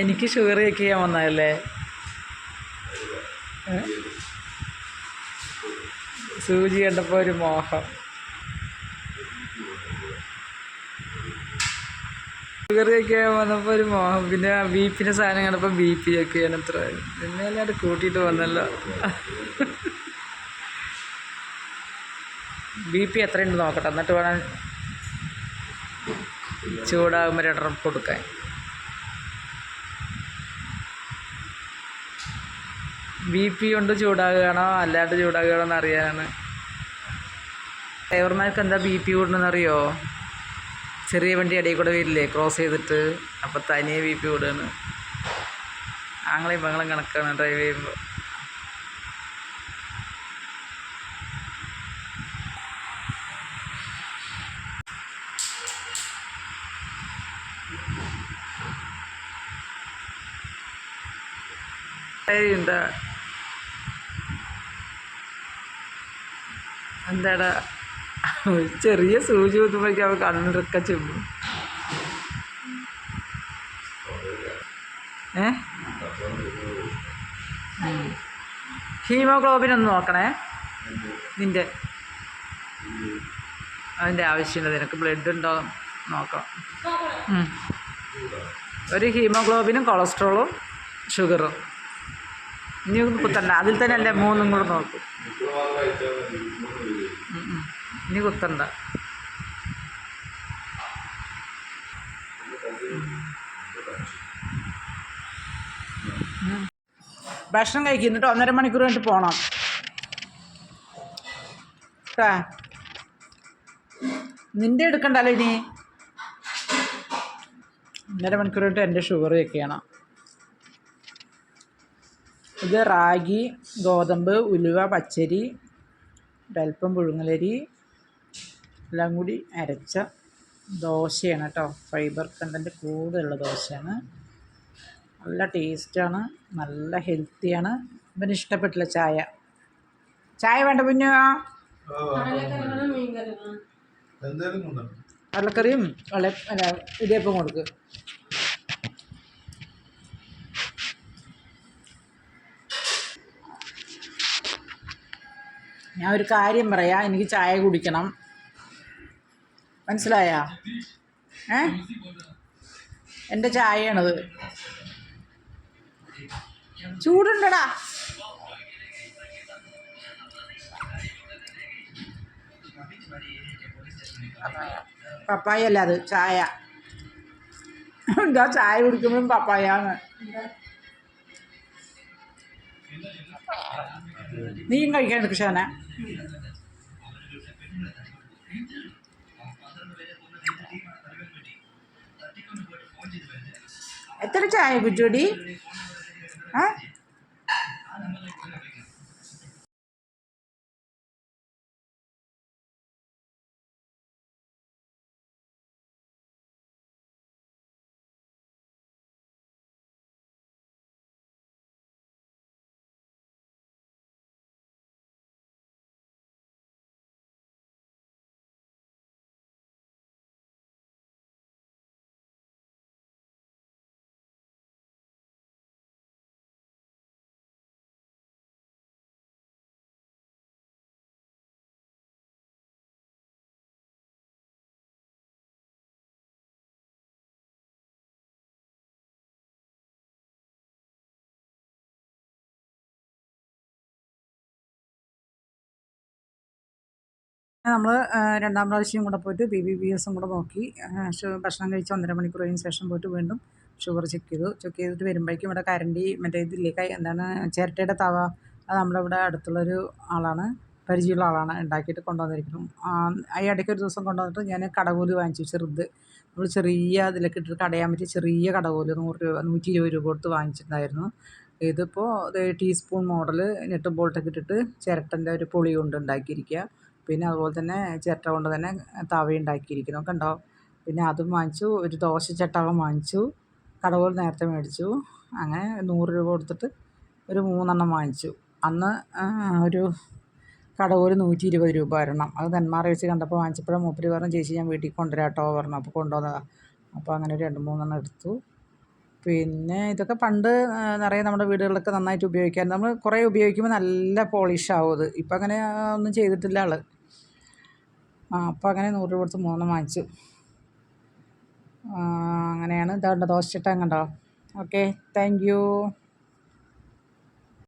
എനിക്ക് sugar check ചെയ്യാൻ വന്നതല്ലേ? സൂചി കണ്ടപ്പോൾ ഒരു മോഹം. ഷുഗർ ചെക്ക് ചെയ്യാൻ വന്നപ്പോൾ ഒരു മോഹം. പിന്നെ ബി സാധനം കണ്ടപ്പോൾ ബി പി ചെക്ക് ചെയ്യാൻ അത്ര പിന്നെ എല്ലാവരും കൂട്ടിയിട്ട് വന്നല്ലോ. ബി പി എത്രയുണ്ട് നോക്കട്ടെ. എന്നിട്ട് വേണം ചൂടാകുമ്പോൾ രണ്ട് ട്രിപ്പ് കൊടുക്കാൻ. ബി പി കൊണ്ട് ചൂടാകുകയാണോ? അല്ലാണ്ട് ചൂടാകുകയാണോ എന്ന് അറിയാനാണ് ഡ്രൈവർമാർക്ക് എന്താ ബി പി കൂടണമെന്നറിയോ ചെറിയ വണ്ടി ഇടയിൽ കൂടെ വരില്ലേ ക്രോസ് ചെയ്തിട്ട്. അപ്പോൾ തനിയെ ബി പി കൂടുകയാണ്. ആങ്ങളെയും പെങ്ങളും കണക്കാണ് ഡ്രൈവ് ചെയ്യുമ്പോൾ എന്താ എന്താടാ? ചെറിയ സൂചി കുത്തുമ്പോഴേക്കും അവൻ കണ്ണിറക്ക ചെമ്പും ഏ. ഹീമോഗ്ലോബിൻ ഒന്ന് നോക്കണേ. നിന്റെ. അതിന്റെ ആവശ്യമില്ല നിനക്ക് ബ്ലഡ് ഉണ്ടോ നോക്കാം. ഒരു ഹീമോഗ്ലോബിനും കൊളസ്ട്രോളും ഷുഗറും. ഇനി കുത്തണ്ട. അതിൽ തന്നെ അല്ലേ മൂന്നും കൂടെ നോക്കും. ഇനി കുത്തണ്ട. ഭക്ഷണം കഴിക്കും എന്നിട്ട് ഒന്നര മണിക്കൂർ കഴിഞ്ഞിട്ട് പോകണം കേട്ടാ നിന്റെ എടുക്കണ്ടല്ലോ ഇനി. ഒന്നര മണിക്കൂർ കഴിഞ്ഞിട്ട് എന്റെ ഷുഗർ ചെക്ക് ഇത് റാഗി ഗോതമ്പ് ഉലുവ പച്ചരി ഒരൽപ്പം പുഴുങ്ങലരി എല്ലാം കൂടി അരച്ച ദോശയാണ് കേട്ടോ. ഫൈബർ കണ്ടന്റ് കൂടുതലുള്ള ദോശയാണ്. നല്ല ടേസ്റ്റാണ് നല്ല ഹെൽത്തിയാണ് ഇവന് ഇഷ്ടപ്പെട്ടില്ല ചായ. ചായ വേണ്ട പിന്നെ? കടലക്കറിയും വെള്ള അല്ല ഇടിയപ്പം കൊടുക്ക്. ഞാൻ ഒരു കാര്യം പറയാം. എനിക്ക് ചായ കുടിക്കണം. മനസ്സിലായ? ഏ? എന്റെ ചായയാണത്. ചൂടുണ്ടടാ. പപ്പായ അല്ല അത് ചായ. എന്താ ചായ കുടിക്കുമ്പോഴും പപ്പായാണ്. നീയും കഴിക്കാൻ എടുക്കും എത്ര ചായ കുച്ചോടി ആ നമ്മൾ രണ്ടാം പ്രാവശ്യം കൂടെ പോയിട്ട് ബി ബി ബി എസും കൂടെ നോക്കി. ഭക്ഷണം കഴിച്ച് ഒന്നര മണിക്കൂർ കഴിഞ്ഞ ശേഷം പോയിട്ട് വീണ്ടും ഷുഗർ ചെക്ക് ചെയ്തു. ചെക്ക് ചെയ്തിട്ട് വരുമ്പോഴേക്കും ഇവിടെ കരണ്ടി മറ്റേ ഇതില്ലേ കൈ എന്താണ് ചിരട്ടയുടെ തവ അത് നമ്മുടെ ഇവിടെ അടുത്തുള്ളൊരു ആളാണ് പരിചയമുള്ള ആളാണ് ഉണ്ടാക്കിയിട്ട് കൊണ്ടുവന്നിരിക്കുന്നു ഈ ഇടയ്ക്ക് ഒരു ദിവസം കൊണ്ടുവന്നിട്ട് ഞാൻ കടകോൽ വാങ്ങിച്ചു ചെറുത്. നമ്മൾ ചെറിയ അതിലേക്ക് ഇട്ടിട്ട് കടയാൻ പറ്റിയ ചെറിയ കടകോൽ നൂറ് രൂപ നൂറ്റി ഇരുപത് രൂപ കൊടുത്ത് വാങ്ങിച്ചിട്ടുണ്ടായിരുന്നു. ഇതിപ്പോൾ ടീസ്പൂൺ മോഡൽ നെട്ടും ബോൾട്ടൊക്കെ ഇട്ടിട്ട് ചിരട്ടന്റെ ഒരു പൊളി കൊണ്ട് ഉണ്ടാക്കിയിരിക്കുക. പിന്നെ അതുപോലെ തന്നെ ചിരട്ട കൊണ്ട് തന്നെ തവ ഉണ്ടാക്കിയിരിക്കുന്നു കണ്ടോ? പിന്നെ അതും വാങ്ങിച്ചു ഒരു ദോശ ചട്ടകം വാങ്ങിച്ചു കടകൾ നേരത്തെ മേടിച്ചു അങ്ങനെ നൂറ് രൂപ കൊടുത്തിട്ട് ഒരു മൂന്നെണ്ണം വാങ്ങിച്ചു. അന്ന് ഒരു കടകോൽ നൂറ്റി ഇരുപത് രൂപ വരണം. അത് നെന്മാറ വെച്ച് കണ്ടപ്പോൾ വാങ്ങിച്ചപ്പോഴും മൂപ്പര് പറഞ്ഞു ചേച്ചി ഞാൻ വീട്ടിൽ കൊണ്ടുവരാം കേട്ടോ പറഞ്ഞു. അപ്പോൾ കൊണ്ടുവന്നതാണ് അപ്പോൾ അങ്ങനെ രണ്ട് മൂന്നെണ്ണം എടുത്തു. പിന്നെ ഇതൊക്കെ പണ്ട് നിറയെ നമ്മുടെ വീടുകളിലൊക്കെ നന്നായിട്ട് ഉപയോഗിക്കാൻ നമ്മൾ കുറേ ഉപയോഗിക്കുമ്പോൾ നല്ല പോളിഷ് ആവും അത്. ഇപ്പം അങ്ങനെ ഒന്നും ചെയ്തിട്ടില്ല ആൾ ആ അപ്പം അങ്ങനെ നൂറ് രൂപ കൊടുത്ത് മൂന്ന് വാങ്ങിച്ചു. അങ്ങനെയാണ്. ഇതാ കണ്ടോ ദോശ ചട്ടം കണ്ടോ? Okay thank you